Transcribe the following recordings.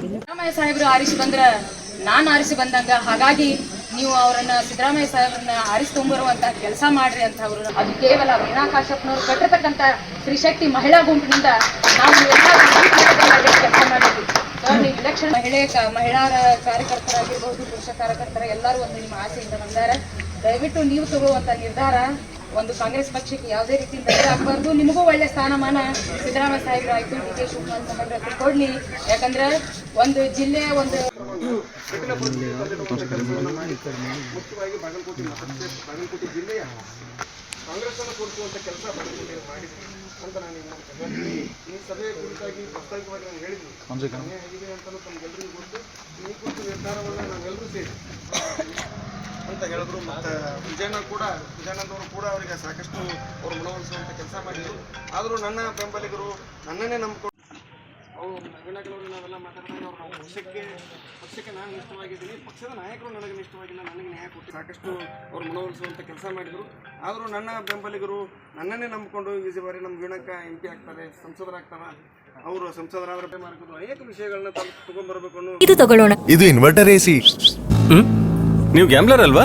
ಸಿದ್ದರಾಮಯ್ಯ ಸಾಹೇಬರು ಆರಿಸಿ ಬಂದ್ರ ನಾನು ಆರಿಸಿ ಬಂದಂಗ. ಹಾಗಾಗಿ ನೀವು ಅವರನ್ನ ಸಿದ್ದರಾಮಯ್ಯ ಸಾಹೇಬ್ರನ್ನ ಆರಿಸಿ ತುಂಬರುವಂತ ಕೆಲಸ ಮಾಡ್ರಿ ಅಂತ ಅವರು. ಅದು ಕೇವಲ ವೀಣಾ ಕಾಶ್ಯಪ್ನವ್ರು ಕಟ್ಟಿರ್ತಕ್ಕಂಥ ಶ್ರೀಶಕ್ತಿ ಮಹಿಳಾ ಗುಂಪಿನಿಂದ ನಾವು ಮಹಿಳೆ ಮಹಿಳಾ ಕಾರ್ಯಕರ್ತರಾಗಿರ್ಬಹುದು ಪುರುಷ ಕಾರ್ಯಕರ್ತರ ಎಲ್ಲರೂ ಒಂದು ನಿಮ್ಮ ಆಸೆಯಿಂದ ಬಂದಾರ. ದಯವಿಟ್ಟು ನೀವು ತಗೊಳ್ಳುವಂತ ನಿರ್ಧಾರ ಒಂದು ಕಾಂಗ್ರೆಸ್ ಪಕ್ಷಕ್ಕೆ ಯಾವುದೇ ರೀತಿ ತೊಂದರೆ ಆಗಬಾರ್ದು ನಿಮಗೂ ಒಳ್ಳೆ ಸ್ಥಾನಮಾನ. ಸಿದ್ದರಾಮಯ್ಯ ಸಾಹೇಬ್ರು ಆಯ್ತು, ಡಿ ಕೆ ಶಿವಕುಮಾರ್ ಸಾಹೇಬ್ರ ಕೊಡ್ಲಿ. ಯಾಕಂದ್ರೆ ಒಂದು ಜಿಲ್ಲೆಯ ಒಂದು ಮುಖ್ಯವಾಗಿ ಬಾಗಲಕೋಟೆ ಬಾಗಲಕೋಟೆ ಜಿಲ್ಲೆಯ ಕಾಂಗ್ರೆಸ್ ಅನ್ನು ತೋರಿಸುವಂತ ಕೆಲಸ ಬಾಗಲಕೋಟೆ ಮಾಡಿದ್ರು ಅಂತ ನಾನು ಈ ಸಭೆಯ ಕುರಿತಾಗಿ ಪ್ರಸ್ತಾವಿಕವಾಗಿ ನಾನು ಸಮಯ ಹೇಗಿದೆ ಅಂತಲೂ ತಮ್ಗೆಲ್ಲರಿಗೂ ಗೊತ್ತು ಈ ಕುರಿತು ನಿರ್ಧಾರವನ್ನು ನಾವೆಲ್ಲರೂ ಸೇರಿ ಹೇಳಿದ್ರು ಮತ್ತೆ ವಿಜಯನ ಕೂಡ ವಿಜಯಣ್ಣನವರು ಕೂಡ ಅವರಿಗೆ ಸಾಕಷ್ಟು ಅವರು ಮನವೊಲಿಸುವಂತ ಕೆಲಸ ಮಾಡಿದ್ರು. ಆದರೂ ನನ್ನ ಬೆಂಬಲಿಗರು ನನ್ನನ್ನೇ ನಂಬಿಕೊಂಡು ಅವರು ನವೀನಗಳವರು ನಾವೆಲ್ಲ ಮಾತಾಡಿದಾಗ ಅವ್ರು ನಾವು ಪಕ್ಷಕ್ಕೆ ಪಕ್ಷಕ್ಕೆ ನಾನು ಇಷ್ಟವಾಗಿದ್ದೀನಿ. ಪಕ್ಷದ ನಾಯಕರು ನನಗೆ ಇಷ್ಟವಾಗಿಲ್ಲ ನನಗೆ ನ್ಯಾಯ ಕೊಟ್ಟು ಸಾಕಷ್ಟು ಅವ್ರು ಮನವೊಲಿಸುವಂಥ ಕೆಲಸ ಮಾಡಿದರು. ಆದರೂ ನನ್ನ ಬೆಂಬಲಿಗರು ನನ್ನನ್ನೇ ನಂಬಿಕೊಂಡು ಈ ಬಾರಿ ನಮ್ಮ ವೀಣಕ್ಕ ಎಂ ಪಿ ಆಗ್ತಾರೆ ಸಂಸದರಾಗ್ತಾರ. ಅವರು ಸಂಸದರಾದ್ರೆ ಮಾರ್ಗದ ಅನೇಕ ವಿಷಯಗಳನ್ನ ತಗೊಂಡ್ಬರ್ಬೇಕು ಅನ್ನೋ ಇದು ತಗೊಳ್ಳೋಣ. ಇದು ಇನ್ವರ್ಟರ್ ಎಸಿ ನೀವು ಗ್ಯಾಮ್ಲರ್ ಅಲ್ವಾ?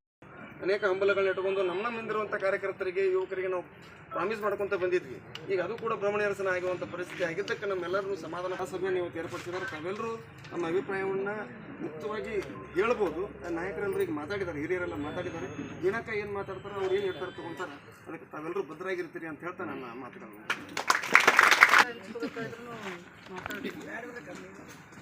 ಅನೇಕ ಹಂಬಲಗಳನ್ನ ಇಟ್ಕೊಂಡು ನಮ್ಮ ನಮ್ಮಿಂದಿರುವಂಥ ಕಾರ್ಯಕರ್ತರಿಗೆ, ಯುವಕರಿಗೆ ನಾವು ಪ್ರಾಮಿಸ್ ಮಾಡ್ಕೊಂತ ಬಂದಿದ್ವಿ. ಈಗ ಅದು ಕೂಡ ಭ್ರಮಣರಸನ ಆಗುವಂಥ ಪರಿಸ್ಥಿತಿ ಆಗಿದ್ದಕ್ಕೆ ನಮ್ಮೆಲ್ಲರನ್ನು ಸಮಾಧಾನ ಸಭೆಯನ್ನು ಇವತ್ತು ಏರ್ಪಡಿಸಿದ್ದಾರೆ ತಾವೆಲ್ಲರೂ ನಮ್ಮ ಅಭಿಪ್ರಾಯವನ್ನು ಮುಕ್ತವಾಗಿ ಹೇಳ್ಬೋದು. ನಾಯಕರೆಲ್ಲರೂ ಈಗ ಮಾತಾಡಿದ್ದಾರೆ, ಹಿರಿಯರೆಲ್ಲ ಮಾತಾಡಿದ್ದಾರೆ. ದಿನಕ್ಕ ಏನು ಮಾತಾಡ್ತಾರೆ ಅವ್ರು ಏನು ಹೇಳ್ತಾರೆ ತಗೊಂತಾರೆ. ಅದಕ್ಕೆ ತಾವೆಲ್ಲರೂ ಭದ್ರಾಗಿರ್ತೀರಿ ಅಂತ ಹೇಳ್ತಾ ನನ್ನ ಮಾತುಗಳನ್ನು.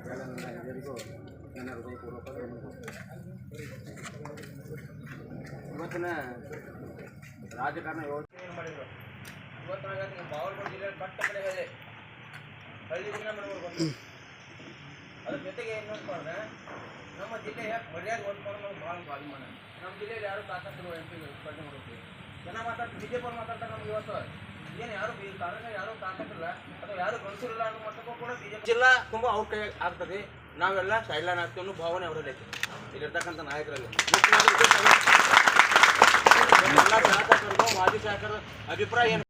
ಇಂತಹ ಎಲ್ಲ ನನ್ನ. ಇವತ್ತಿನ ರಾಜಕಾರಣ ಯೋಜನೆ ಮಾಡಿದ್ರು ಇವತ್ತಿನಾಗ ನೀವು ಬಾಗಲಕೋಟೆ ಜಿಲ್ಲೆ ಪಟ್ಟ ಕಡೆ ಹಳ್ಳಿ ದಿನ ಮೇಡಮ್ ಬಂದು ಅದ್ರ ಜೊತೆಗೆ ಏನು ಅಂತಂದ್ರೆ ನಮ್ಮ ಜಿಲ್ಲೆಯ ಮರ್ಯಾದೆ ಓದ್ಕೊಂಡು ನಾವು ಭಾಳ ಸ್ವಾಭಿಮಾನ ನಮ್ಮ ಜಿಲ್ಲೆಯಲ್ಲಿ ಯಾರು ತಾಕತ್ತು ಎಂ ಪಿ ಸ್ಪರ್ಧೆ ಮಾಡುತ್ತೀವಿ ಜನ ಮಾತಾಡ್ತಾರೆ ಬಿ ಅವ್ರು ಮಾತಾಡ್ತಾರೆ ನಮ್ಗೆ ಇವತ್ತು ಏನು ಯಾರು ಈ ಕಾರಣ ಯಾರು ತಾಕತ್ತಿಲ್ಲ ಅಥವಾ ಯಾರು ಗಂಡಸಿರಲ್ಲ ಅನ್ನೋ ಬಿಜೆಪಿ ಜಿಲ್ಲಾ ತುಂಬ ಅವ್ರ ಕೈ ಆಗ್ತದೆ. ನಾವೆಲ್ಲ ಸೈಡ್ಲೈನ್ ಆಗ್ತೀವಿ ಅನ್ನೋ ಭಾವನೆ ಅವರಲ್ಲಿ ಐತಿ ಇಲ್ಲಿರ್ತಕ್ಕಂಥ ನಾಯಕರಲ್ಲಿ. ಎಲ್ಲ ಶಾಸಕರಿಗೂ ಮಾಜಿ ಶಾಸಕರ ಅಭಿಪ್ರಾಯ ಏನು?